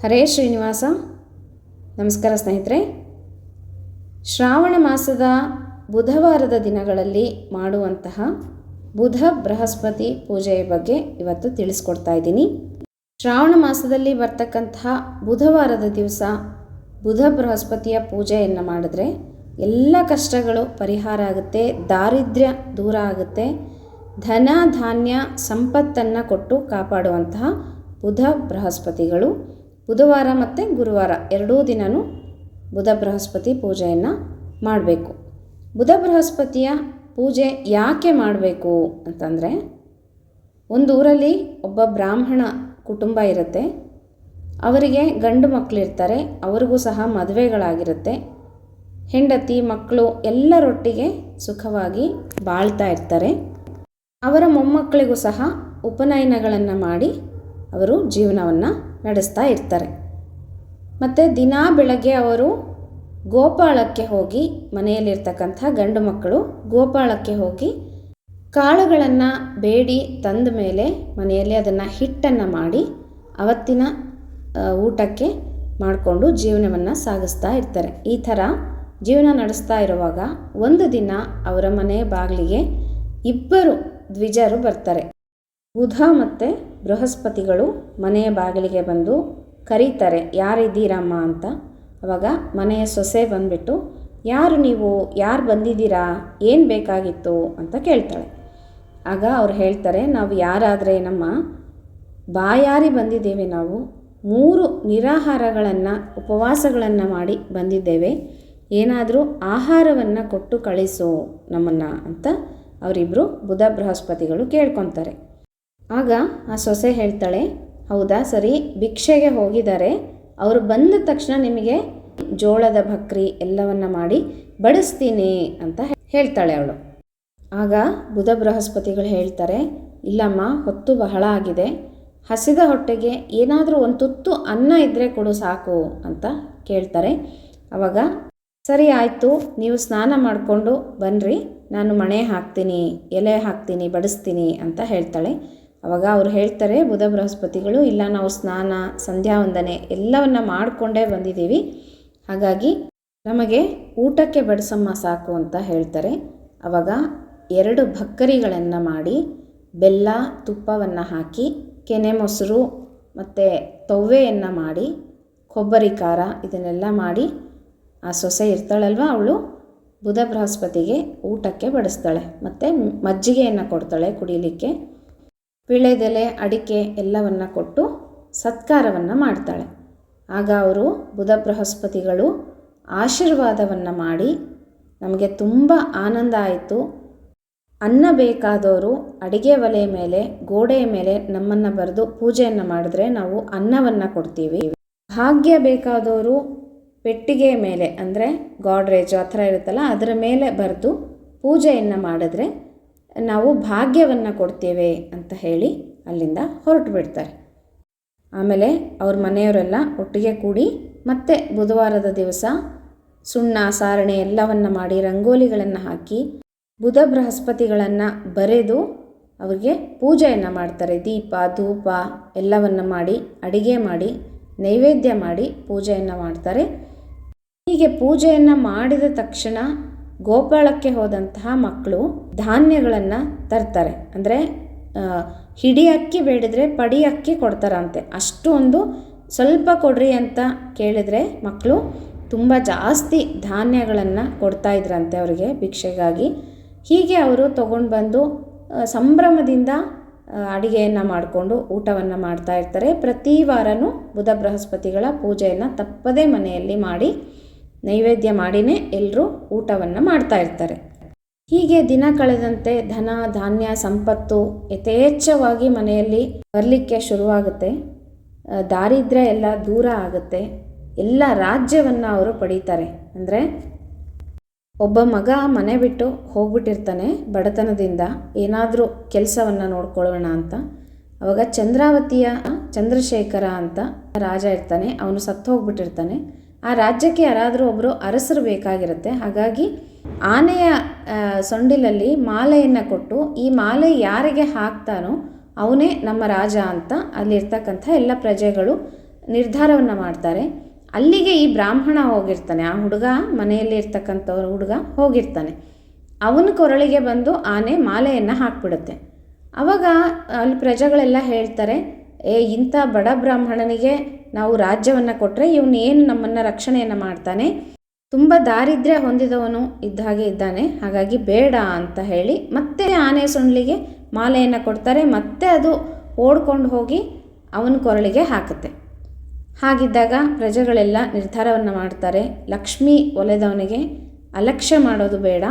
ಹರೇ ಶ್ರೀನಿವಾಸ. ನಮಸ್ಕಾರ ಸ್ನೇಹಿತರೆ. ಶ್ರಾವಣ ಮಾಸದ ಬುಧವಾರದ ದಿನಗಳಲ್ಲಿ ಮಾಡುವಂತಹ ಬುಧ ಬೃಹಸ್ಪತಿ ಪೂಜೆಯ ಬಗ್ಗೆ ಇವತ್ತು ತಿಳಿಸ್ಕೊಡ್ತಾ ಇದ್ದೀನಿ. ಶ್ರಾವಣ ಮಾಸದಲ್ಲಿ ಬರ್ತಕ್ಕಂತಹ ಬುಧವಾರದ ದಿವಸ ಬುಧ ಬೃಹಸ್ಪತಿಯ ಪೂಜೆಯನ್ನು ಮಾಡಿದ್ರೆ ಎಲ್ಲ ಕಷ್ಟಗಳು ಪರಿಹಾರ ಆಗುತ್ತೆ, ದಾರಿದ್ರ್ಯ ದೂರ ಆಗುತ್ತೆ. ಧನ, ಧಾನ್ಯ, ಸಂಪತ್ತನ್ನು ಕೊಟ್ಟು ಕಾಪಾಡುವಂತಹ ಬುಧ ಬೃಹಸ್ಪತಿಗಳು ಬುಧವಾರ ಮತ್ತು ಗುರುವಾರ ಎರಡೂ ದಿನವೂ ಬುಧ ಬೃಹಸ್ಪತಿ ಪೂಜೆಯನ್ನು ಮಾಡಬೇಕು. ಬುಧ ಬೃಹಸ್ಪತಿಯ ಪೂಜೆ ಯಾಕೆ ಮಾಡಬೇಕು ಅಂತಂದರೆ, ಒಂದು ಊರಲ್ಲಿ ಒಬ್ಬ ಬ್ರಾಹ್ಮಣ ಕುಟುಂಬ ಇರುತ್ತೆ. ಅವರಿಗೆ ಗಂಡು ಮಕ್ಕಳಿರ್ತಾರೆ ಅವರಿಗೂ ಸಹ ಮದುವೆಗಳಾಗಿರುತ್ತೆ. ಹೆಂಡತಿ ಮಕ್ಕಳು ಎಲ್ಲರೊಟ್ಟಿಗೆ ಸುಖವಾಗಿ ಬಾಳ್ತಾ ಇರ್ತಾರೆ. ಅವರ ಮೊಮ್ಮಕ್ಕಳಿಗೂ ಸಹ ಉಪನಯನಗಳನ್ನು ಮಾಡಿ ಅವರು ಜೀವನವನ್ನು ನಡೆಸ್ತಾ ಇರ್ತಾರೆ. ಮತ್ತು ದಿನಾ ಬೆಳಗ್ಗೆ ಅವರು ಗೋಪಾಳಕ್ಕೆ ಹೋಗಿ ಮನೆಯಲ್ಲಿರ್ತಕ್ಕಂಥ ಗಂಡು ಮಕ್ಕಳು ಗೋಪಾಳಕ್ಕೆ ಹೋಗಿ ಕಾಳುಗಳನ್ನು ಬೇಡಿ ತಂದ ಮೇಲೆ ಮನೆಯಲ್ಲಿ ಅದನ್ನು ಹಿಟ್ಟನ್ನು ಮಾಡಿ ಅವತ್ತಿನ ಊಟಕ್ಕೆ ಮಾಡಿಕೊಂಡು ಜೀವನವನ್ನು ಸಾಗಿಸ್ತಾ ಇರ್ತಾರೆ. ಈ ಥರ ಜೀವನ ನಡೆಸ್ತಾ ಇರುವಾಗ ಒಂದು ದಿನ ಅವರ ಮನೆ ಬಾಗಿಲಿಗೆ ಇಬ್ಬರು ದ್ವಿಜರು ಬರ್ತಾರೆ. ಬುಧ ಮತ್ತು ಬೃಹಸ್ಪತಿಗಳು ಮನೆಯ ಬಾಗಿಲಿಗೆ ಬಂದು ಕರೀತಾರೆ, ಯಾರಿದ್ದೀರಮ್ಮ ಅಂತ. ಅವಾಗ ಮನೆಯ ಸೊಸೆ ಬಂದುಬಿಟ್ಟು, ಯಾರು ನೀವು? ಯಾರು ಬಂದಿದ್ದೀರಾ? ಏನು ಬೇಕಾಗಿತ್ತು? ಅಂತ ಕೇಳ್ತಾಳೆ. ಆಗ ಅವ್ರು ಹೇಳ್ತಾರೆ, ನಾವು ಯಾರಾದರೆ ನಮ್ಮ ಬಾಯಾರಿ ಬಂದಿದ್ದೇವೆ ನಾವು. ಮೂರು ನಿರಾಹಾರಗಳನ್ನು, ಉಪವಾಸಗಳನ್ನು ಮಾಡಿ ಬಂದಿದ್ದೇವೆ. ಏನಾದರೂ ಆಹಾರವನ್ನು ಕೊಟ್ಟು ಕಳಿಸು ನಮ್ಮನ್ನು ಅಂತ ಅವರಿಬ್ಬರು ಬುಧ ಬೃಹಸ್ಪತಿಗಳು ಕೇಳ್ಕೊತಾರೆ. ಆಗ ಆ ಸೊಸೆ ಹೇಳ್ತಾಳೆ, ಹೌದಾ ಸರಿ, ಭಿಕ್ಷೆಗೆ ಹೋಗಿದ್ದಾರೆ. ಅವರು ಬಂದ ತಕ್ಷಣ ನಿಮಗೆ ಜೋಳದ ಭಕ್ರಿ ಎಲ್ಲವನ್ನ ಮಾಡಿ ಬಡಿಸ್ತೀನಿ ಅಂತ ಹೇಳ್ತಾಳೆ ಅವಳು. ಆಗ ಬುಧ ಬೃಹಸ್ಪತಿಗಳು ಹೇಳ್ತಾರೆ, ಇಲ್ಲಮ್ಮ, ಹೊತ್ತು ಬಹಳ ಆಗಿದೆ. ಹಸಿದ ಹೊಟ್ಟೆಗೆ ಏನಾದರೂ ಒಂದು ತುತ್ತು ಅನ್ನ ಇದ್ದರೆ ಕೊಡು ಸಾಕು ಅಂತ ಕೇಳ್ತಾರೆ. ಅವಾಗ, ಸರಿ ಆಯಿತು, ನೀವು ಸ್ನಾನ ಮಾಡಿಕೊಂಡು ಬನ್ನಿರಿ ನಾನು ಮಣೆ ಹಾಕ್ತೀನಿ, ಎಲೆ ಹಾಕ್ತೀನಿ, ಬಡಿಸ್ತೀನಿ ಅಂತ ಹೇಳ್ತಾಳೆ. ಅವಾಗ ಅವ್ರು ಹೇಳ್ತಾರೆ, ಬುಧ ಬೃಹಸ್ಪತಿಗಳು, ಇಲ್ಲ ನಾವು ಸ್ನಾನ, ಸಂಧ್ಯಾ ವಂದನೆ ಎಲ್ಲವನ್ನ ಮಾಡಿಕೊಂಡೇ ಬಂದಿದ್ದೀವಿ. ಹಾಗಾಗಿ ನಮಗೆ ಊಟಕ್ಕೆ ಬಡಿಸಮ್ಮ ಸಾಕು ಅಂತ ಹೇಳ್ತಾರೆ. ಅವಾಗ ಎರಡು ಭಕ್ಕರಿಗಳನ್ನು ಮಾಡಿ ಬೆಲ್ಲ, ತುಪ್ಪವನ್ನು ಹಾಕಿ, ಕೆನೆ ಮೊಸರು ಮತ್ತು ತೊವ್ವೆಯನ್ನು ಮಾಡಿ, ಕೊಬ್ಬರಿ ಖಾರ ಇದನ್ನೆಲ್ಲ ಮಾಡಿ ಆ ಸೊಸೆ ಇರ್ತಾಳಲ್ವ ಅವಳು, ಬುಧ ಬೃಹಸ್ಪತಿಗೆ ಊಟಕ್ಕೆ ಬಡಿಸ್ತಾಳೆ. ಮತ್ತು ಮಜ್ಜಿಗೆಯನ್ನು ಕೊಡ್ತಾಳೆ ಕುಡಿಲಿಕ್ಕೆ. ವಿಳೆದೆಲೆ ಅಡಿಕೆ ಎಲ್ಲವನ್ನ ಕೊಟ್ಟು ಸತ್ಕಾರವನ್ನು ಮಾಡ್ತಾಳೆ. ಆಗ ಅವರು ಬುಧ ಬೃಹಸ್ಪತಿಗಳು ಆಶೀರ್ವಾದವನ್ನು ಮಾಡಿ, ನಮಗೆ ತುಂಬ ಆನಂದ ಆಯಿತು. ಅನ್ನ ಬೇಕಾದವರು ಅಡಿಗೆ ಒಲೆ ಮೇಲೆ, ಗೋಡೆಯ ಮೇಲೆ ನಮ್ಮನ್ನು ಬರೆದು ಪೂಜೆಯನ್ನು ಮಾಡಿದ್ರೆ ನಾವು ಅನ್ನವನ್ನು ಕೊಡ್ತೀವಿ. ಭಾಗ್ಯ ಬೇಕಾದವರು ಪೆಟ್ಟಿಗೆ ಮೇಲೆ, ಅಂದರೆ ಗಾಡ್ರೇಜು ಆ ಥರ ಇರುತ್ತಲ್ಲ, ಅದರ ಮೇಲೆ ಬರೆದು ಪೂಜೆಯನ್ನು ಮಾಡಿದ್ರೆ ನಾವು ಭಾಗ್ಯವನ್ನು ಕೊಡ್ತೇವೆ ಅಂತ ಹೇಳಿ ಅಲ್ಲಿಂದ ಹೊರಟು ಬಿಡ್ತಾರೆ. ಆಮೇಲೆ ಅವ್ರ ಮನೆಯವರೆಲ್ಲ ಒಟ್ಟಿಗೆ ಕೂಡಿ ಮತ್ತೆ ಬುಧವಾರದ ದಿವಸ ಸುಣ್ಣ, ಸಾರಣೆ ಎಲ್ಲವನ್ನು ಮಾಡಿ ರಂಗೋಲಿಗಳನ್ನು ಹಾಕಿ ಬುಧ ಬೃಹಸ್ಪತಿಗಳನ್ನು ಬರೆದು ಅವರಿಗೆ ಪೂಜೆಯನ್ನು ಮಾಡ್ತಾರೆ. ದೀಪ, ಧೂಪ ಎಲ್ಲವನ್ನು ಮಾಡಿ, ಅಡಿಗೆ ಮಾಡಿ, ನೈವೇದ್ಯ ಮಾಡಿ ಪೂಜೆಯನ್ನು ಮಾಡ್ತಾರೆ. ಹೀಗೆ ಪೂಜೆಯನ್ನು ಮಾಡಿದ ತಕ್ಷಣ ಗೋಪಾಳಕ್ಕೆ ಹೋದಂತಹ ಮಕ್ಕಳು ಧಾನ್ಯಗಳನ್ನು ತರ್ತಾರೆ. ಅಂದರೆ ಹಿಡಿ ಅಕ್ಕಿ ಬೇಡಿದರೆ ಪಡಿ ಅಕ್ಕಿ ಕೊಡ್ತಾರಂತೆ. ಅಷ್ಟು ಒಂದು ಸ್ವಲ್ಪ ಕೊಡ್ರಿ ಅಂತ ಕೇಳಿದರೆ ಮಕ್ಕಳು ತುಂಬ ಜಾಸ್ತಿ ಧಾನ್ಯಗಳನ್ನು ಕೊಡ್ತಾ ಇದ್ರಂತೆ ಅವರಿಗೆ ಭಿಕ್ಷೆಗಾಗಿ. ಹೀಗೆ ಅವರು ತಗೊಂಡು ಬಂದು ಸಂಭ್ರಮದಿಂದ ಅಡಿಗೆಯನ್ನು ಮಾಡಿಕೊಂಡು ಊಟವನ್ನು ಮಾಡ್ತಾ ಇರ್ತಾರೆ. ಪ್ರತಿ ವಾರನೂ ಬುಧ ಬೃಹಸ್ಪತಿಗಳ ಪೂಜೆಯನ್ನು ತಪ್ಪದೇ ಮನೆಯಲ್ಲಿ ಮಾಡಿ ನೈವೇದ್ಯ ಮಾಡಿನೇ ಎಲ್ಲರೂ ಊಟವನ್ನು ಮಾಡ್ತಾ ಇರ್ತಾರೆ. ಹೀಗೆ ದಿನ ಕಳೆದಂತೆ ಧನ, ಧಾನ್ಯ, ಸಂಪತ್ತು ಯಥೇಚ್ಛವಾಗಿ ಮನೆಯಲ್ಲಿ ಬರಲಿಕ್ಕೆ ಶುರುವಾಗುತ್ತೆ. ದಾರಿದ್ರ್ಯ ಎಲ್ಲ ದೂರ ಆಗುತ್ತೆ. ಎಲ್ಲ ರಾಜ್ಯವನ್ನು ಅವರು ಪಡೀತಾರೆ. ಅಂದರೆ ಒಬ್ಬ ಮಗ ಮನೆ ಬಿಟ್ಟು ಹೋಗ್ಬಿಟ್ಟಿರ್ತಾನೆ ಬಡತನದಿಂದ. ಏನಾದರೂ ಕೆಲಸವನ್ನು ನೋಡ್ಕೊಳ್ಳೋಣ ಅಂತ. ಅವಾಗ ಚಂದ್ರಾವತಿಯ ಚಂದ್ರಶೇಖರ ಅಂತ ರಾಜ ಇರ್ತಾನೆ. ಅವನು ಸತ್ತು ಹೋಗ್ಬಿಟ್ಟಿರ್ತಾನೆ ಆ ರಾಜ್ಯಕ್ಕೆ ಯಾರಾದರೂ ಒಬ್ಬರು ಅರಸರು ಬೇಕಾಗಿರುತ್ತೆ. ಹಾಗಾಗಿ ಆನೆಯ ಸೊಂಡಿಲಲ್ಲಿ ಮಾಲೆಯನ್ನು ಕೊಟ್ಟು ಈ ಮಾಲೆ ಯಾರಿಗೆ ಹಾಕ್ತಾನೋ ಅವನೇ ನಮ್ಮ ರಾಜ ಅಂತ ಅಲ್ಲಿರ್ತಕ್ಕಂಥ ಎಲ್ಲ ಪ್ರಜೆಗಳು ನಿರ್ಧಾರವನ್ನು ಮಾಡ್ತಾರೆ. ಅಲ್ಲಿಗೆ ಈ ಬ್ರಾಹ್ಮಣ ಹೋಗಿರ್ತಾನೆ. ಆ ಹುಡುಗ ಮನೆಯಲ್ಲಿ ಇರ್ತಕ್ಕಂಥ ಹುಡುಗ ಹೋಗಿರ್ತಾನೆ. ಅವನ ಕೊರಳಿಗೆ ಬಂದು ಆನೆ ಮಾಲೆಯನ್ನು ಹಾಕ್ಬಿಡುತ್ತೆ. ಅವಾಗ ಅಲ್ಲಿ ಪ್ರಜೆಗಳೆಲ್ಲ ಹೇಳ್ತಾರೆ, ಏ, ಇಂಥ ಬಡ ಬ್ರಾಹ್ಮಣನಿಗೆ ನಾವು ರಾಜ್ಯವನ್ನು ಕೊಟ್ಟರೆ ಇವನು ಏನು ನಮ್ಮನ್ನು ರಕ್ಷಣೆಯನ್ನು ಮಾಡ್ತಾನೆ. ತುಂಬ ದಾರಿದ್ರ್ಯ ಹೊಂದಿದವನು ಇದ್ದ ಹಾಗೆ ಇದ್ದಾನೆ. ಹಾಗಾಗಿ ಬೇಡ ಅಂತ ಹೇಳಿ ಮತ್ತೆ ಆನೆ ಸೊಂಡ್ಲಿಗೆ ಮಾಲೆಯನ್ನು ಕೊಡ್ತಾರೆ. ಮತ್ತೆ ಅದು ಓಡ್ಕೊಂಡು ಹೋಗಿ ಅವನ ಕೊರಳಿಗೆ ಹಾಕುತ್ತೆ. ಹಾಗಿದ್ದಾಗ ಪ್ರಜೆಗಳೆಲ್ಲ ನಿರ್ಧಾರವನ್ನು ಮಾಡ್ತಾರೆ. ಲಕ್ಷ್ಮಿ ಒಲೆದವನಿಗೆ ಅಲಕ್ಷ್ಯ ಮಾಡೋದು ಬೇಡ.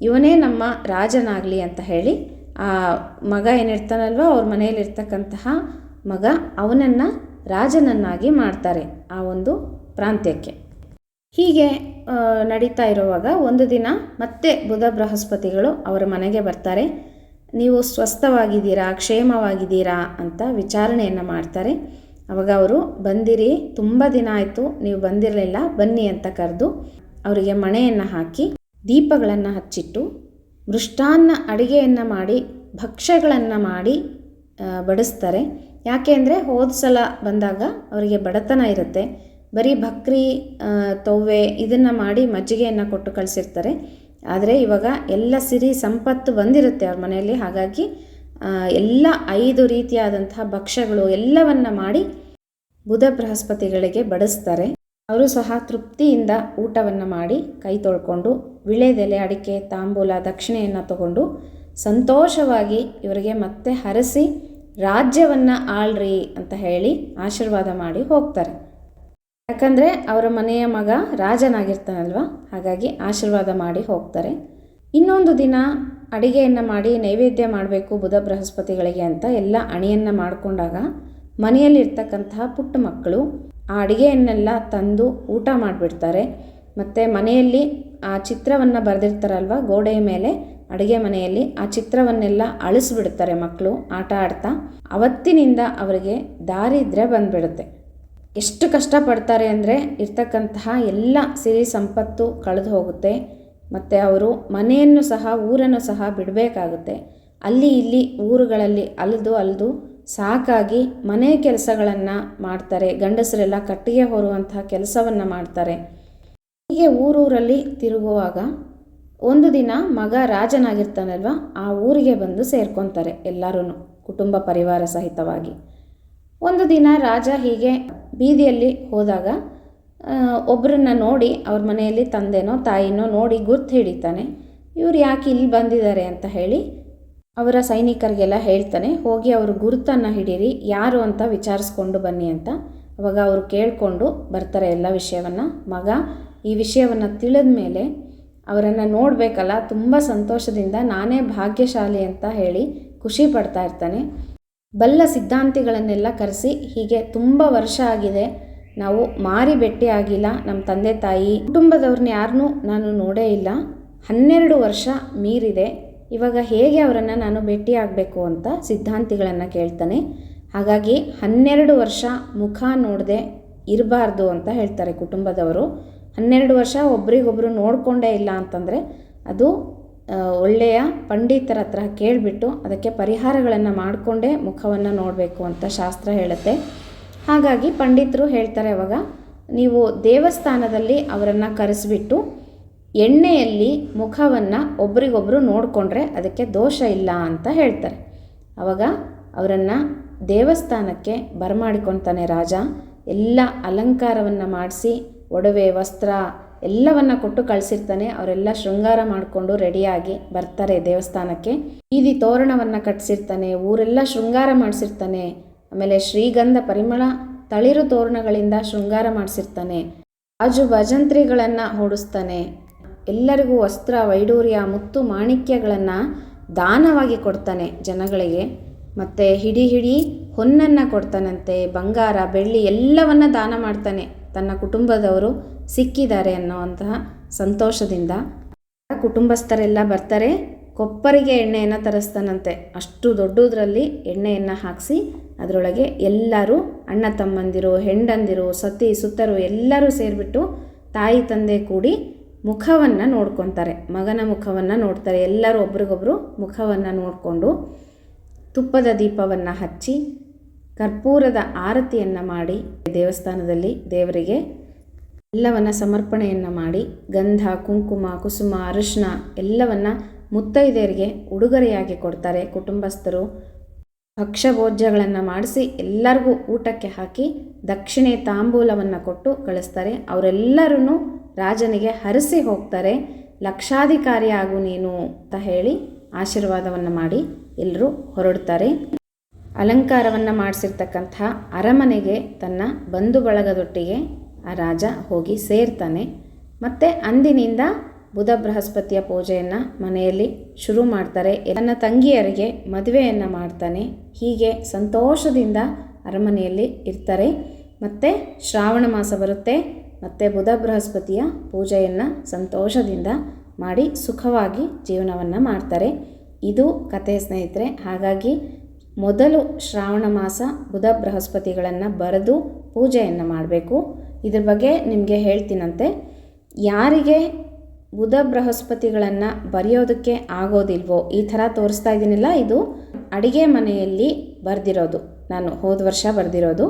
ಇವನೇ ನಮ್ಮ ರಾಜನಾಗಲಿ ಅಂತ ಹೇಳಿ ಆ ಮಗ ಏನಿರ್ತಾನಲ್ವ, ಅವ್ರ ಮನೆಯಲ್ಲಿರ್ತಕ್ಕಂತಹ ಮಗ ಅವನನ್ನು ರಾಜನನ್ನಾಗಿ ಮಾಡ್ತಾರೆ ಆ ಒಂದು ಪ್ರಾಂತ್ಯಕ್ಕೆ. ಹೀಗೆ ನಡೀತಾ ಇರುವಾಗ ಒಂದು ದಿನ ಮತ್ತೆ ಬುಧ ಬೃಹಸ್ಪತಿಗಳು ಅವರ ಮನೆಗೆ ಬರ್ತಾರೆ. ನೀವು ಸ್ವಸ್ಥವಾಗಿದ್ದೀರಾ, ಕ್ಷೇಮವಾಗಿದ್ದೀರಾ ಅಂತ ವಿಚಾರಣೆಯನ್ನು ಮಾಡ್ತಾರೆ. ಅವಾಗ ಅವರು, ಬಂದಿರಿ, ತುಂಬ ದಿನ ಆಯಿತು, ನೀವು ಬಂದಿರಲಿಲ್ಲ, ಬನ್ನಿ ಅಂತ ಕರೆದು ಅವರಿಗೆ ಮಣೆಯನ್ನು ಹಾಕಿ, ದೀಪಗಳನ್ನು ಹಚ್ಚಿಟ್ಟು, ಮೃಷ್ಟಾನ್ನ ಅಡುಗೆಯನ್ನು ಮಾಡಿ, ಭಕ್ಷ್ಯಗಳನ್ನು ಮಾಡಿ ಬಡಿಸ್ತಾರೆ. ಯಾಕೆ ಅಂದರೆ ಹೋದ ಸಲ ಬಂದಾಗ ಅವರಿಗೆ ಬಡತನ ಇರುತ್ತೆ. ಬರೀ ಬಕ್ರಿ ತೊವ್ವೆ ಇದನ್ನು ಮಾಡಿ ಮಜ್ಜಿಗೆಯನ್ನು ಕೊಟ್ಟು ಕಳಿಸಿರ್ತಾರೆ. ಆದರೆ ಇವಾಗ ಎಲ್ಲ ಸಿರಿ ಸಂಪತ್ತು ಬಂದಿರುತ್ತೆ ಅವ್ರ ಮನೆಯಲ್ಲಿ. ಹಾಗಾಗಿ ಎಲ್ಲ ಐದು ರೀತಿಯಾದಂತಹ ಭಕ್ಷ್ಯಗಳು ಎಲ್ಲವನ್ನ ಮಾಡಿ ಬುಧ ಬೃಹಸ್ಪತಿಗಳಿಗೆ ಬಡಿಸ್ತಾರೆ. ಅವರು ಸಹ ತೃಪ್ತಿಯಿಂದ ಊಟವನ್ನು ಮಾಡಿ ಕೈ ತೊಳ್ಕೊಂಡು ವಿಳೆದೆಲೆ ಅಡಿಕೆ, ತಾಂಬೂಲ, ದಕ್ಷಿಣೆಯನ್ನು ತಗೊಂಡು ಸಂತೋಷವಾಗಿ ಇವರಿಗೆ ಮತ್ತೆ ಹರಸಿ ರಾಜ್ಯವನ್ನು ಆಳ್ರಿ ಅಂತ ಹೇಳಿ ಆಶೀರ್ವಾದ ಮಾಡಿ ಹೋಗ್ತಾರೆ. ಯಾಕಂದರೆ ಅವರ ಮನೆಯ ಮಗ ರಾಜನಾಗಿರ್ತಾನಲ್ವ? ಹಾಗಾಗಿ ಆಶೀರ್ವಾದ ಮಾಡಿ ಹೋಗ್ತಾರೆ. ಇನ್ನೊಂದು ದಿನ ಅಡಿಗೆಯನ್ನು ಮಾಡಿ ನೈವೇದ್ಯ ಮಾಡಬೇಕು ಬುಧ ಬೃಹಸ್ಪತಿಗಳಿಗೆ ಅಂತ ಎಲ್ಲ ಅಣಿಯನ್ನು ಮಾಡಿಕೊಂಡಾಗ ಮನೆಯಲ್ಲಿರ್ತಕ್ಕಂತಹ ಪುಟ್ಟ ಮಕ್ಕಳು ಆ ಅಡಿಗೆಯನ್ನೆಲ್ಲ ತಂದು ಊಟ ಮಾಡಿಬಿಡ್ತಾರೆ. ಮತ್ತು ಮನೆಯಲ್ಲಿ ಆ ಚಿತ್ರವನ್ನು ಬರೆದಿರ್ತಾರಲ್ವ ಗೋಡೆಯ ಮೇಲೆ ಅಡುಗೆ ಮನೆಯಲ್ಲಿ ಆ ಚಿತ್ರವನ್ನೆಲ್ಲ ಅಳಿಸ್ಬಿಡ್ತಾರೆ ಮಕ್ಕಳು ಆಟ ಆಡ್ತಾ. ಅವತ್ತಿನಿಂದ ಅವರಿಗೆ ದಾರಿದ್ರೆ ಬಂದ್ಬಿಡುತ್ತೆ. ಎಷ್ಟು ಕಷ್ಟಪಡ್ತಾರೆ ಅಂದರೆ ಇರ್ತಕ್ಕಂತಹ ಎಲ್ಲ ಸಿರಿ ಸಂಪತ್ತು ಕಳೆದು ಹೋಗುತ್ತೆ. ಮತ್ತು ಅವರು ಮನೆಯನ್ನು ಸಹ, ಊರನ್ನು ಸಹ ಬಿಡಬೇಕಾಗುತ್ತೆ. ಅಲ್ಲಿ ಇಲ್ಲಿ ಊರುಗಳಲ್ಲಿ ಅಲ್ದು ಅಲ್ದು ಸಾಕಾಗಿ ಮನೆ ಕೆಲಸಗಳನ್ನು ಮಾಡ್ತಾರೆ. ಗಂಡಸರೆಲ್ಲ ಕಟ್ಟಿಗೆ ಹೊರುವಂತಹ ಕೆಲಸವನ್ನು ಮಾಡ್ತಾರೆ. ಹೀಗೆ ಊರೂರಲ್ಲಿ ತಿರುಗುವಾಗ ಒಂದು ದಿನ ಮಗ ರಾಜನಾಗಿರ್ತಾನಲ್ವ, ಆ ಊರಿಗೆ ಬಂದು ಸೇರ್ಕೊತಾರೆ ಎಲ್ಲರೂ ಕುಟುಂಬ ಪರಿವಾರ ಸಹಿತವಾಗಿ. ಒಂದು ದಿನ ರಾಜ ಹೀಗೆ ಬೀದಿಯಲ್ಲಿ ಹೋದಾಗ ಒಬ್ಬರನ್ನ ನೋಡಿ, ಅವ್ರ ಮನೆಯಲ್ಲಿ ತಂದೆನೋ ತಾಯಿನೋ ನೋಡಿ ಗುರ್ತು ಹಿಡಿತಾನೆ. ಇವ್ರು ಯಾಕೆ ಇಲ್ಲಿ ಬಂದಿದ್ದಾರೆ ಅಂತ ಹೇಳಿ ಅವರ ಸೈನಿಕರಿಗೆಲ್ಲ ಹೇಳ್ತಾನೆ, ಹೋಗಿ ಅವರು ಗುರುತನ್ನು ಹಿಡೀರಿ, ಯಾರು ಅಂತ ವಿಚಾರಿಸ್ಕೊಂಡು ಬನ್ನಿ ಅಂತ. ಅವಾಗ ಅವರು ಕೇಳಿಕೊಂಡು ಬರ್ತಾರೆ ಎಲ್ಲ ವಿಷಯವನ್ನು. ಮಗ ಈ ವಿಷಯವನ್ನು ತಿಳಿದ ಮೇಲೆ ಅವರನ್ನು ನೋಡಬೇಕಲ್ಲ, ತುಂಬ ಸಂತೋಷದಿಂದ ನಾನೇ ಭಾಗ್ಯಶಾಲಿ ಅಂತ ಹೇಳಿ ಖುಷಿ ಪಡ್ತಾ ಇರ್ತಾನೆ. ಬಲ್ಲ ಸಿದ್ಧಾಂತಿಗಳನ್ನೆಲ್ಲ ಕರೆಸಿ ಹೀಗೆ ತುಂಬ ವರ್ಷ ಆಗಿದೆ. ನಾವು ಮಾರಿ ಭೇಟಿ ಆಗಿಲ್ಲ ನಮ್ಮ ತಂದೆ ತಾಯಿ ಕುಟುಂಬದವ್ರನ್ನ ಯಾರನ್ನೂ ನಾನು ನೋಡೇ ಇಲ್ಲ. ಹನ್ನೆರಡು ವರ್ಷ ಮೀರಿದೆ. ಇವಾಗ ಹೇಗೆ ಅವರನ್ನು ನಾನು ಭೇಟಿ ಆಗಬೇಕು ಅಂತ ಸಿದ್ಧಾಂತಿಗಳನ್ನು ಕೇಳ್ತಾನೆ. ಹಾಗಾಗಿ ಹನ್ನೆರಡು ವರ್ಷ ಮುಖ ನೋಡದೆ ಇರಬಾರ್ದು ಅಂತ ಹೇಳ್ತಾರೆ ಕುಟುಂಬದವರು. ಹನ್ನೆರಡು ವರ್ಷ ಒಬ್ರಿಗೊಬ್ರು ನೋಡಿಕೊಂಡೇ ಇಲ್ಲ ಅಂತಂದರೆ ಅದು ಒಳ್ಳೆಯ ಪಂಡಿತರ ಹತ್ರ ಕೇಳಿಬಿಟ್ಟು ಅದಕ್ಕೆ ಪರಿಹಾರಗಳನ್ನು ಮಾಡಿಕೊಂಡೇ ಮುಖವನ್ನು ನೋಡಬೇಕು ಅಂತ ಶಾಸ್ತ್ರ ಹೇಳುತ್ತೆ. ಹಾಗಾಗಿ ಪಂಡಿತರು ಹೇಳ್ತಾರೆ ಅವಾಗ ನೀವು ದೇವಸ್ಥಾನದಲ್ಲಿ ಅವರನ್ನು ಕರೆಸಿಬಿಟ್ಟು ಎಣ್ಣೆಯಲ್ಲಿ ಮುಖವನ್ನು ಒಬ್ರಿಗೊಬ್ರು ನೋಡಿಕೊಂಡ್ರೆ ಅದಕ್ಕೆ ದೋಷ ಇಲ್ಲ ಅಂತ ಹೇಳ್ತಾರೆ. ಅವಾಗ ಅವರನ್ನು ದೇವಸ್ಥಾನಕ್ಕೆ ಬರಮಾಡಿಕೊಳ್ತಾನೆ ರಾಜ. ಎಲ್ಲ ಅಲಂಕಾರವನ್ನು ಮಾಡಿಸಿ ಒಡವೆ, ವಸ್ತ್ರ ಎಲ್ಲವನ್ನ ಕೊಟ್ಟು ಕಳಿಸಿರ್ತಾನೆ. ಅವರೆಲ್ಲ ಶೃಂಗಾರ ಮಾಡಿಕೊಂಡು ರೆಡಿಯಾಗಿ ಬರ್ತಾರೆ ದೇವಸ್ಥಾನಕ್ಕೆ. ಬೀದಿ ತೋರಣವನ್ನು ಕಟ್ಟಿಸಿರ್ತಾನೆ ಊರೆಲ್ಲ ಶೃಂಗಾರ ಮಾಡಿಸಿರ್ತಾನೆ. ಆಮೇಲೆ ಶ್ರೀಗಂಧ ಪರಿಮಳ ತಳಿರು ತೋರಣಗಳಿಂದ ಶೃಂಗಾರ ಮಾಡಿಸಿರ್ತಾನೆ. ಆಜು ಭಜಂತ್ರಿಗಳನ್ನು ಹೊಡಿಸ್ತಾನೆ. ಎಲ್ಲರಿಗೂ ವಸ್ತ್ರ, ವೈಡೂರ್ಯ, ಮುತ್ತು ಮಾಣಿಕ್ಯಗಳನ್ನು ದಾನವಾಗಿ ಕೊಡ್ತಾನೆ ಜನಗಳಿಗೆ. ಮತ್ತು ಹಿಡಿ ಹಿಡಿ ಹೊನ್ನನ್ನು ಕೊಡ್ತಾನಂತೆ. ಬಂಗಾರ, ಬೆಳ್ಳಿ ಎಲ್ಲವನ್ನ ದಾನ ಮಾಡ್ತಾನೆ. ತನ್ನ ಕುಟುಂಬದವರು ಸಿಕ್ಕಿದ್ದಾರೆ ಅನ್ನೋವಂತಹ ಸಂತೋಷದಿಂದ ಕುಟುಂಬಸ್ಥರೆಲ್ಲ ಬರ್ತಾರೆ. ಕೊಪ್ಪರಿಗೆ ಎಣ್ಣೆಯನ್ನು ತರಿಸ್ತಾನಂತೆ. ಅಷ್ಟು ದೊಡ್ಡದ್ರಲ್ಲಿ ಎಣ್ಣೆಯನ್ನು ಹಾಕಿಸಿ ಅದರೊಳಗೆ ಎಲ್ಲರೂ ಅಣ್ಣ ತಮ್ಮಂದಿರು, ಹೆಂಡಂದಿರು, ಸತಿ ಸುತ್ತರು ಎಲ್ಲರೂ ಸೇರಿಬಿಟ್ಟು ತಾಯಿ, ತಂದೆ ಕೂಡಿ ಮುಖವನ್ನು ನೋಡ್ಕೊತಾರೆ. ಮಗನ ಮುಖವನ್ನು ನೋಡ್ತಾರೆ. ಎಲ್ಲರೂ ಒಬ್ರಿಗೊಬ್ರು ಮುಖವನ್ನು ನೋಡಿಕೊಂಡು ತುಪ್ಪದ ದೀಪವನ್ನು ಹಚ್ಚಿ ಕರ್ಪೂರದ ಆರತಿಯನ್ನು ಮಾಡಿ, ದೇವಸ್ಥಾನದಲ್ಲಿ ದೇವರಿಗೆ ಎಲ್ಲವನ್ನು ಸಮರ್ಪಣೆಯನ್ನು ಮಾಡಿ, ಗಂಧ, ಕುಂಕುಮ, ಕುಸುಮ ಅರಿಶಿನ ಎಲ್ಲವನ್ನು ಮುತ್ತೈದೆಯರಿಗೆ ಉಡುಗೊರೆಯಾಗಿ ಕೊಡ್ತಾರೆ. ಕುಟುಂಬಸ್ಥರು ಭಕ್ಷ್ಯಭೋಜ್ಯಗಳನ್ನು ಮಾಡಿಸಿ ಎಲ್ಲರಿಗೂ ಊಟಕ್ಕೆ ಹಾಕಿ ದಕ್ಷಿಣೆ ತಾಂಬೂಲವನ್ನು ಕೊಟ್ಟು ಕಳಿಸ್ತಾರೆ. ಅವರೆಲ್ಲರೂ ರಾಜನಿಗೆ ಹರಿಸಿ ಹೋಗ್ತಾರೆ. ಲಕ್ಷಾಧಿಕಾರಿ ಆಗು ನೀನು ಅಂತ ಹೇಳಿ ಆಶೀರ್ವಾದವನ್ನು ಮಾಡಿ ಎಲ್ಲರೂ ಹೊರಡ್ತಾರೆ. ಅಲಂಕಾರವನ್ನು ಮಾಡಿಸಿರ್ತಕ್ಕಂಥ ಅರಮನೆಗೆ ತನ್ನ ಬಂಧು ಬಳಗದೊಟ್ಟಿಗೆ ಆ ರಾಜ ಹೋಗಿ ಸೇರ್ತಾನೆ. ಮತ್ತು ಅಂದಿನಿಂದ ಬುಧ ಬೃಹಸ್ಪತಿಯ ಪೂಜೆಯನ್ನು ಮನೆಯಲ್ಲಿ ಶುರು ಮಾಡ್ತಾರೆ. ತನ್ನ ತಂಗಿಯರಿಗೆ ಮದುವೆಯನ್ನು ಮಾಡ್ತಾನೆ. ಹೀಗೆ ಸಂತೋಷದಿಂದ ಅರಮನೆಯಲ್ಲಿ ಇರ್ತಾರೆ. ಮತ್ತು ಶ್ರಾವಣ ಮಾಸ ಬರುತ್ತೆ. ಮತ್ತು ಬುಧ ಬೃಹಸ್ಪತಿಯ ಪೂಜೆಯನ್ನು ಸಂತೋಷದಿಂದ ಮಾಡಿ ಸುಖವಾಗಿ ಜೀವನವನ್ನು ಮಾಡ್ತಾರೆ. ಇದು ಕಥೆ ಸ್ನೇಹಿತರೆ. ಹಾಗಾಗಿ ಮೊದಲು ಶ್ರಾವಣ ಮಾಸ ಬುಧ ಬೃಹಸ್ಪತಿಗಳನ್ನು ಬರೆದು ಪೂಜೆಯನ್ನು ಮಾಡಬೇಕು. ಇದ್ರ ಬಗ್ಗೆ ನಿಮಗೆ ಹೇಳ್ತೀನಂತೆ. ಯಾರಿಗೆ ಬುಧ ಬೃಹಸ್ಪತಿಗಳನ್ನು ಬರೆಯೋದಕ್ಕೆ ಆಗೋದಿಲ್ವೋ, ಈ ಥರ ತೋರಿಸ್ತಾ ಇದ್ದೀನಿಲ್ಲ ಇದು, ಅಡಿಗೆ ಮನೆಯಲ್ಲಿ ಬರೆದಿರೋದು, ನಾನು ಹೋದ ವರ್ಷ ಬರೆದಿರೋದು.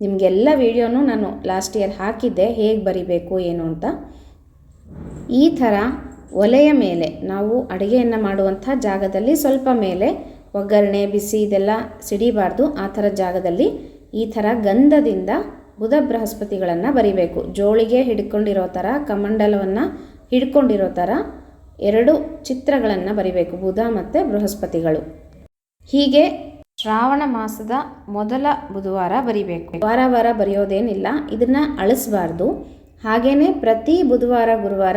ನಿಮಗೆಲ್ಲ ವೀಡಿಯೋನು ನಾನು ಲಾಸ್ಟ್ ಇಯರ್ ಹಾಕಿದ್ದೆ, ಹೇಗೆ ಬರಿಬೇಕು, ಏನು ಅಂತ. ಈ ಥರ ಒಲೆಯ ಮೇಲೆ ನಾವು ಅಡುಗೆಯನ್ನು ಮಾಡುವಂಥ ಜಾಗದಲ್ಲಿ ಸ್ವಲ್ಪ ಮೇಲೆ ಒಗ್ಗರಣೆ, ಬಿಸಿ ಇದೆಲ್ಲ ಸಿಡಿಬಾರ್ದು. ಆ ಥರ ಜಾಗದಲ್ಲಿ ಈ ಥರ ಗಂಧದಿಂದ ಬುಧ ಬೃಹಸ್ಪತಿಗಳನ್ನು ಬರಿಬೇಕು. ಜೋಳಿಗೆ ಹಿಡ್ಕೊಂಡಿರೋ ಥರ, ಕಮಂಡಲವನ್ನು ಹಿಡ್ಕೊಂಡಿರೋ ಥರ ಎರಡು ಚಿತ್ರಗಳನ್ನು ಬರಿಬೇಕು, ಬುಧ ಮತ್ತು ಬೃಹಸ್ಪತಿಗಳು. ಹೀಗೆ ಶ್ರಾವಣ ಮಾಸದ ಮೊದಲ ಬುಧವಾರ ಬರಿಬೇಕು. ವಾರ ವಾರ ಬರೆಯೋದೇನಿಲ್ಲ, ಇದನ್ನು ಅಳಿಸ್ಬಾರ್ದು. ಹಾಗೆಯೇ ಪ್ರತಿ ಬುಧವಾರ, ಗುರುವಾರ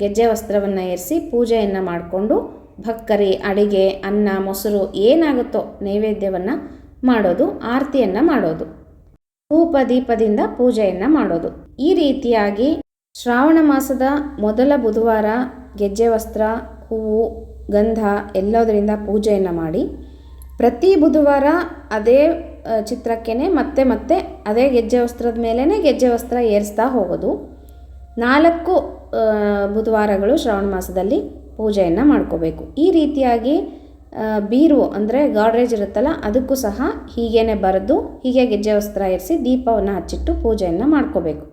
ಗೆಜ್ಜೆ ವಸ್ತ್ರವನ್ನು ಏರಿಸಿ ಪೂಜೆಯನ್ನು ಮಾಡಿಕೊಂಡು ಭಕ್ಕರಿ, ಅಡಿಗೆ, ಅನ್ನ, ಮೊಸರು ಏನಾಗುತ್ತೋ ನೈವೇದ್ಯವನ್ನು ಮಾಡೋದು, ಆರತಿಯನ್ನು ಮಾಡೋದು. ಧೂಪ ದೀಪದಿಂದ ಪೂಜೆಯನ್ನು ಮಾಡೋದು. ಈ ರೀತಿಯಾಗಿ ಶ್ರಾವಣ ಮಾಸದ ಮೊದಲ ಬುಧವಾರ ಗೆಜ್ಜೆ ವಸ್ತ್ರ, ಹೂವು, ಗಂಧ ಎಲ್ಲದರಿಂದ ಪೂಜೆಯನ್ನು ಮಾಡಿ, ಪ್ರತಿ ಬುಧವಾರ ಅದೇ ಚಿತ್ರಕ್ಕೇ ಮತ್ತೆ ಮತ್ತೆ ಅದೇ ಗೆಜ್ಜೆ ವಸ್ತ್ರದ ಮೇಲೇ ಗೆಜ್ಜೆ ವಸ್ತ್ರ ಏರಿಸ್ತಾ ಹೋಗೋದು. ನಾಲ್ಕು ಬುಧವಾರಗಳು ಶ್ರಾವಣ ಮಾಸದಲ್ಲಿ ಪೂಜೆಯನ್ನು ಮಾಡ್ಕೋಬೇಕು. ಈ ರೀತಿಯಾಗಿ ಬೀರು ಅಂದರೆ ಗಾಡ್ರೇಜ್ ಇರುತ್ತಲ್ಲ, ಅದಕ್ಕೂ ಸಹ ಹೀಗೇನೆ ಬರೆದು, ಹೀಗೆ ಗೆಜ್ಜೆ ವಸ್ತ್ರ ಇರಿಸಿ ದೀಪವನ್ನು ಹಚ್ಚಿಟ್ಟು ಪೂಜೆಯನ್ನು ಮಾಡ್ಕೋಬೇಕು.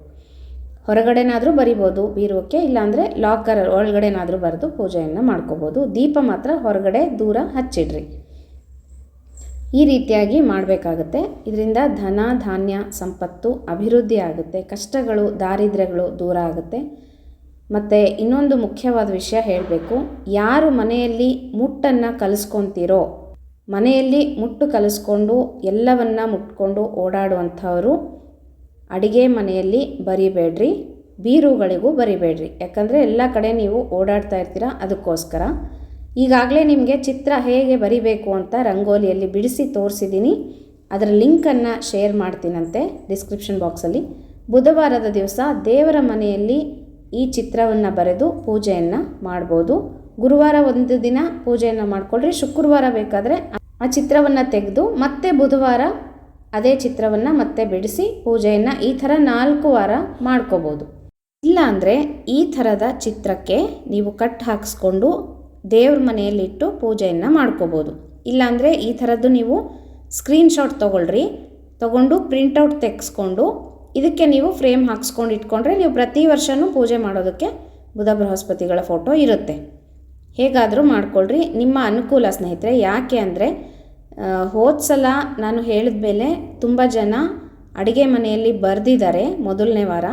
ಹೊರಗಡೆನಾದರೂ ಬರಿಬೋದು ಬೀರುವಕ್ಕೆ, ಇಲ್ಲಾಂದರೆ ಲಾಕರ್ ಒಳಗಡೆನಾದರೂ ಬರೆದು ಪೂಜೆಯನ್ನು ಮಾಡ್ಕೋಬೋದು. ದೀಪ ಮಾತ್ರ ಹೊರಗಡೆ ದೂರ ಹಚ್ಚಿಡ್ರಿ. ಈ ರೀತಿಯಾಗಿ ಮಾಡಬೇಕಾಗುತ್ತೆ. ಇದರಿಂದ ಧನ, ಧಾನ್ಯ, ಸಂಪತ್ತು, ಅಭಿವೃದ್ಧಿ ಆಗುತ್ತೆ. ಕಷ್ಟಗಳು, ದಾರಿದ್ರ್ಯಗಳು ದೂರ ಆಗುತ್ತೆ. ಮತ್ತು ಇನ್ನೊಂದು ಮುಖ್ಯವಾದ ವಿಷಯ ಹೇಳಬೇಕು. ಯಾರು ಮನೆಯಲ್ಲಿ ಮುಟ್ಟನ್ನು ಕಲಿಸ್ಕೊತಿರೋ, ಮನೆಯಲ್ಲಿ ಮುಟ್ಟು ಕಲಿಸ್ಕೊಂಡು ಎಲ್ಲವನ್ನ ಮುಟ್ಕೊಂಡು ಓಡಾಡುವಂಥವರು ಅಡುಗೆ ಮನೆಯಲ್ಲಿ ಬರಿಬೇಡ್ರಿ, ಬೀರುಗಳಿಗೂ ಬರಿಬೇಡ್ರಿ. ಯಾಕಂದರೆ ಎಲ್ಲ ಕಡೆ ನೀವು ಓಡಾಡ್ತಾ ಇರ್ತೀರ ಅದಕ್ಕೋಸ್ಕರ. ಈಗಾಗಲೇ ನಿಮಗೆ ಚಿತ್ರ ಹೇಗೆ ಬರಿಬೇಕು ಅಂತ ರಂಗೋಲಿಯಲ್ಲಿ ಬಿಡಿಸಿ ತೋರಿಸಿದ್ದೀನಿ. ಅದರ ಲಿಂಕನ್ನು ಶೇರ್ ಮಾಡ್ತೀನಂತೆ ಡಿಸ್ಕ್ರಿಪ್ಷನ್ ಬಾಕ್ಸಲ್ಲಿ. ಬುಧವಾರದ ದಿವಸ ದೇವರ ಮನೆಯಲ್ಲಿ ಈ ಚಿತ್ರವನ್ನು ಬರೆದು ಪೂಜೆಯನ್ನು ಮಾಡ್ಬೋದು. ಗುರುವಾರ ಒಂದು ದಿನ ಪೂಜೆಯನ್ನು ಮಾಡಿಕೊಳ್ಳ್ರಿ ಶುಕ್ರವಾರ ಬೇಕಾದರೆ ಆ ಚಿತ್ರವನ್ನು ತೆಗೆದು ಮತ್ತೆ ಬುಧವಾರ ಅದೇ ಚಿತ್ರವನ್ನು ಮತ್ತೆ ಬಿಡಿಸಿ ಪೂಜೆಯನ್ನು ಈ ಥರ ನಾಲ್ಕು ವಾರ ಮಾಡ್ಕೋಬೋದು. ಇಲ್ಲಾಂದರೆ ಈ ಥರದ ಚಿತ್ರಕ್ಕೆ ನೀವು ಕಟ್ ಹಾಕಿಸ್ಕೊಂಡು ದೇವ್ರ ಮನೆಯಲ್ಲಿಟ್ಟು ಪೂಜೆಯನ್ನು ಮಾಡ್ಕೋಬೋದು. ಇಲ್ಲಾಂದರೆ ಈ ಥರದ್ದು ನೀವು ಸ್ಕ್ರೀನ್ಶಾಟ್ ತೊಗೊಳ್ರಿ. ತೊಗೊಂಡು ಪ್ರಿಂಟೌಟ್ ತೆಗೆಸ್ಕೊಂಡು ಇದಕ್ಕೆ ನೀವು ಫ್ರೇಮ್ ಹಾಕ್ಸ್ಕೊಂಡು ಇಟ್ಕೊಂಡ್ರೆ ನೀವು ಪ್ರತಿ ವರ್ಷವೂ ಪೂಜೆ ಮಾಡೋದಕ್ಕೆ ಬುಧ ಬೃಹಸ್ಪತಿಗಳ ಫೋಟೋ ಇರುತ್ತೆ. ಹೇಗಾದರೂ ಮಾಡಿಕೊಳ್ಳ್ರಿ ನಿಮ್ಮ ಅನುಕೂಲ ಸ್ನೇಹಿತರೆ, ಯಾಕೆ ಅಂದರೆ ಹೋದ ಸಲ ನಾನು ಹೇಳಿದ ಮೇಲೆ ತುಂಬ ಜನ ಅಡುಗೆ ಮನೆಯಲ್ಲಿ ಬರೆದಿದ್ದಾರೆ ಮೊದಲನೇ ವಾರ.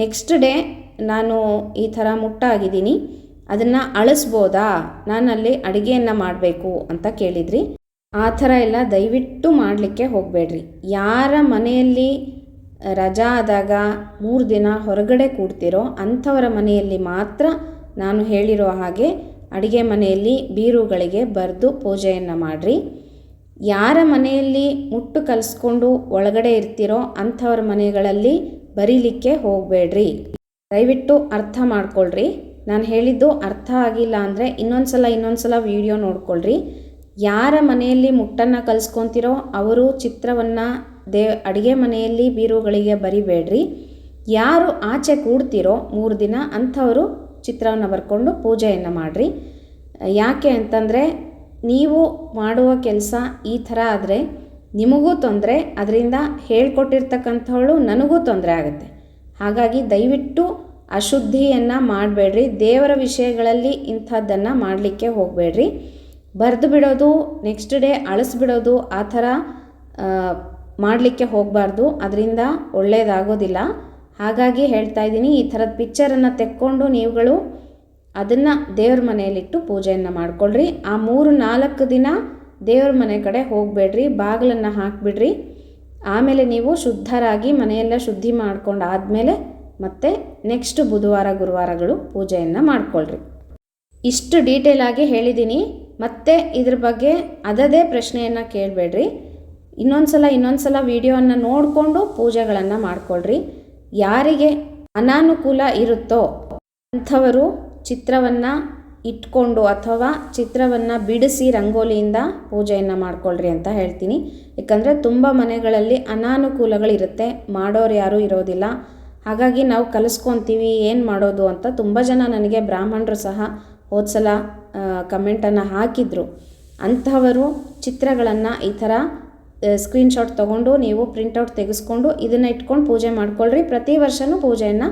ನೆಕ್ಸ್ಟ್ ಡೇ ನಾನು ಈ ಥರ ಮುಟ್ಟಾಗಿದ್ದೀನಿ. ಅದನ್ನು ಅಳಿಸ್ಬೋದಾ? ನಾನಲ್ಲಿ ಅಡುಗೆಯನ್ನು ಮಾಡಬೇಕು ಅಂತ ಕೇಳಿದ್ರಿ. ಆ ಥರ ಎಲ್ಲ ದಯವಿಟ್ಟು ಮಾಡಲಿಕ್ಕೆ ಹೋಗಬೇಡ್ರಿ. ಯಾರ ಮನೆಯಲ್ಲಿ ರಜಾ ಆದಾಗ ಮೂರು ದಿನ ಹೊರಗಡೆ ಕೂಡ್ತಿರೋ ಅಂಥವರ ಮನೆಯಲ್ಲಿ ಮಾತ್ರ ನಾನು ಹೇಳಿರೋ ಹಾಗೆ ಅಡುಗೆ ಮನೆಯಲ್ಲಿ ಬೀರುಗಳಿಗೆ ಬರೆದು ಪೂಜೆಯನ್ನು ಮಾಡಿರಿ. ಯಾರ ಮನೆಯಲ್ಲಿ ಮುಟ್ಟು ಕಲಿಸ್ಕೊಂಡು ಒಳಗಡೆ ಇರ್ತಿರೋ ಅಂಥವ್ರ ಮನೆಗಳಲ್ಲಿ ಬರೀಲಿಕ್ಕೆ ಹೋಗಬೇಡ್ರಿ. ದಯವಿಟ್ಟು ಅರ್ಥ ಮಾಡ್ಕೊಳ್ರಿ. ನಾನು ಹೇಳಿದ್ದು ಅರ್ಥ ಆಗಿಲ್ಲ ಅಂದರೆ ಇನ್ನೊಂದು ಸಲ ಇನ್ನೊಂದು ಸಲ ವೀಡಿಯೋ ನೋಡ್ಕೊಳ್ರಿ. ಯಾರ ಮನೆಯಲ್ಲಿ ಮುಟ್ಟನ್ನು ಕಲಿಸ್ಕೊತಿರೋ ಅವರು ಚಿತ್ರವನ್ನು ದೇ, ಅಡುಗೆ ಮನೆಯಲ್ಲಿ ಬೀರುಗಳಿಗೆ ಬರಿಬೇಡ್ರಿ. ಯಾರು ಆಚೆ ಕೂಡ್ತಿರೋ ಮೂರು ದಿನ ಅಂಥವರು ಚಿತ್ರವನ್ನು ಬರ್ಕೊಂಡು ಪೂಜೆಯನ್ನು ಮಾಡಿರಿ. ಯಾಕೆ ಅಂತಂದರೆ ನೀವು ಮಾಡುವ ಕೆಲಸ ಈ ಥರ ಆದರೆ ನಿಮಗೂ ತೊಂದರೆ, ಅದರಿಂದ ಹೇಳ್ಕೊಟ್ಟಿರ್ತಕ್ಕಂಥವಳು ನನಗೂ ತೊಂದರೆ ಆಗುತ್ತೆ. ಹಾಗಾಗಿ ದಯವಿಟ್ಟು ಅಶುದ್ಧಿಯನ್ನು ಮಾಡಬೇಡ್ರಿ. ದೇವರ ವಿಷಯಗಳಲ್ಲಿ ಇಂಥದ್ದನ್ನು ಮಾಡಲಿಕ್ಕೆ ಹೋಗಬೇಡ್ರಿ. ಬರೆದು ಬಿಡೋದು ನೆಕ್ಸ್ಟ್ ಡೇ ಅಳಿಸ್ಬಿಡೋದು, ಆ ಥರ ಮಾಡಲಿಕ್ಕೆ ಹೋಗಬಾರ್ದು, ಅದರಿಂದ ಒಳ್ಳೆಯದಾಗೋದಿಲ್ಲ ಹಾಗಾಗಿ ಹೇಳ್ತಾ ಇದ್ದೀನಿ, ಈ ಥರದ ಪಿಕ್ಚರನ್ನು ತೆಕ್ಕೊಂಡು ನೀವುಗಳು ಅದನ್ನು ದೇವ್ರ ಮನೆಯಲ್ಲಿಟ್ಟು ಪೂಜೆಯನ್ನು ಮಾಡಿಕೊಳ್ಳ್ರಿ ಆ ಮೂರು ನಾಲ್ಕು ದಿನ ದೇವ್ರ ಮನೆ ಕಡೆ ಹೋಗಬೇಡ್ರಿ, ಬಾಗಿಲನ್ನು ಹಾಕಿಬಿಡ್ರಿ. ಆಮೇಲೆ ನೀವು ಶುದ್ಧರಾಗಿ ಮನೆಯೆಲ್ಲ ಶುದ್ಧಿ ಮಾಡ್ಕೊಂಡು ಆದಮೇಲೆ ಮತ್ತೆ ನೆಕ್ಸ್ಟ್ ಬುಧವಾರ, ಗುರುವಾರಗಳು ಪೂಜೆಯನ್ನು ಮಾಡಿಕೊಳ್ಳ್ರಿ ಇಷ್ಟು ಡೀಟೇಲಾಗಿ ಹೇಳಿದ್ದೀನಿ. ಮತ್ತೆ ಇದ್ರ ಬಗ್ಗೆ ಅದದೇ ಪ್ರಶ್ನೆಯನ್ನು ಕೇಳಬೇಡ್ರಿ. ಇನ್ನೊಂದು ಸಲ ಇನ್ನೊಂದು ಸಲ ವಿಡಿಯೋವನ್ನು ನೋಡಿಕೊಂಡು ಪೂಜೆಗಳನ್ನು ಮಾಡಿಕೊಳ್ಳ್ರಿ ಯಾರಿಗೆ ಅನಾನುಕೂಲ ಇರುತ್ತೋ ಅಂಥವರು ಚಿತ್ರವನ್ನು ಇಟ್ಕೊಂಡು ಅಥವಾ ಚಿತ್ರವನ್ನು ಬಿಡಿಸಿ ರಂಗೋಲಿಯಿಂದ ಪೂಜೆಯನ್ನು ಮಾಡ್ಕೊಳ್ರಿ ಅಂತ ಹೇಳ್ತೀನಿ. ಯಾಕಂದರೆ ತುಂಬ ಮನೆಗಳಲ್ಲಿ ಅನಾನುಕೂಲಗಳಿರುತ್ತೆ. ಮಾಡೋರು ಯಾರೂ ಇರೋದಿಲ್ಲ. ಹಾಗಾಗಿ ನಾವು ಕಲಿಸ್ಕೊತೀವಿ, ಏನು ಮಾಡೋದು ಅಂತ ತುಂಬ ಜನ ನನಗೆ ಬ್ರಾಹ್ಮಣರು ಸಹ ಹೋದ ಸಲ ಕಮೆಂಟನ್ನು ಹಾಕಿದರು. ಅಂಥವರು ಚಿತ್ರಗಳನ್ನು ಈ ಥರ ಸ್ಕ್ರೀನ್ಶಾಟ್ ತೊಗೊಂಡು ನೀವು ಪ್ರಿಂಟೌಟ್ ತೆಗೆಸ್ಕೊಂಡು ಇದನ್ನು ಇಟ್ಕೊಂಡು ಪೂಜೆ ಮಾಡ್ಕೊಳ್ರಿ. ಪ್ರತಿ ವರ್ಷವೂ ಪೂಜೆಯನ್ನು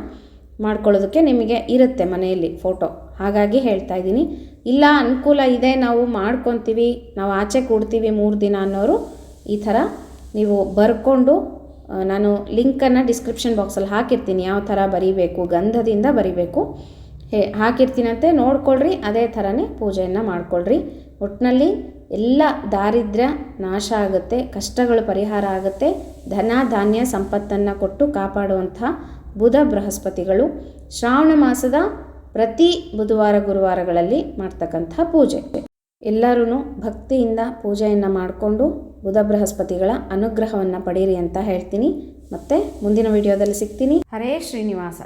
ಮಾಡ್ಕೊಳ್ಳೋದಕ್ಕೆ ನಿಮಗೆ ಇರುತ್ತೆ ಮನೆಯಲ್ಲಿ ಫೋಟೋ ಹಾಗಾಗಿ ಹೇಳ್ತಾ ಇದ್ದೀನಿ. ಇಲ್ಲ, ಅನುಕೂಲ ಇದೆ, ನಾವು ಮಾಡ್ಕೊತೀವಿ, ನಾವು ಆಚೆ ಕೂಡ್ತೀವಿ ಮೂರು ದಿನ ಅನ್ನೋರು, ಈ ಥರ ನೀವು ಬರ್ಕೊಂಡು ನಾನು ಲಿಂಕನ್ನು ಡಿಸ್ಕ್ರಿಪ್ಷನ್ ಬಾಕ್ಸಲ್ಲಿ ಹಾಕಿರ್ತೀನಿ. ಯಾವ ಥರ ಬರೀಬೇಕು, ಗಂಧದಿಂದ ಬರಿಬೇಕು, ಹೇ, ಹಾಕಿರ್ತೀನಂತೆ, ನೋಡ್ಕೊಳ್ರಿ, ಅದೇ ಥರನೇ ಪೂಜೆಯನ್ನು ಮಾಡ್ಕೊಳ್ರಿ. ಒಟ್ಟಿನಲ್ಲಿ ಎಲ್ಲ ದಾರಿದ್ರ್ಯ ನಾಶ ಆಗುತ್ತೆ, ಕಷ್ಟಗಳು ಪರಿಹಾರ ಆಗುತ್ತೆ ಧನ ಧಾನ್ಯ ಸಂಪತ್ತನ್ನು ಕೊಟ್ಟು ಕಾಪಾಡುವಂಥ ಬುಧ ಬೃಹಸ್ಪತಿಗಳು ಶ್ರಾವಣ ಮಾಸದ ಪ್ರತಿ ಬುಧವಾರ ಗುರುವಾರಗಳಲ್ಲಿ ಮಾಡ್ತಕ್ಕಂಥ ಪೂಜೆ. ಎಲ್ಲರೂ ಭಕ್ತಿಯಿಂದ ಪೂಜೆಯನ್ನು ಮಾಡಿಕೊಂಡು ಬುಧ ಬೃಹಸ್ಪತಿಗಳ ಅನುಗ್ರಹವನ್ನು ಪಡೀರಿ ಅಂತ ಹೇಳ್ತೀನಿ. ಮತ್ತೆ ಮುಂದಿನ ವಿಡಿಯೋದಲ್ಲಿ ಸಿಗ್ತೀನಿ. ಹರೇ ಶ್ರೀನಿವಾಸ.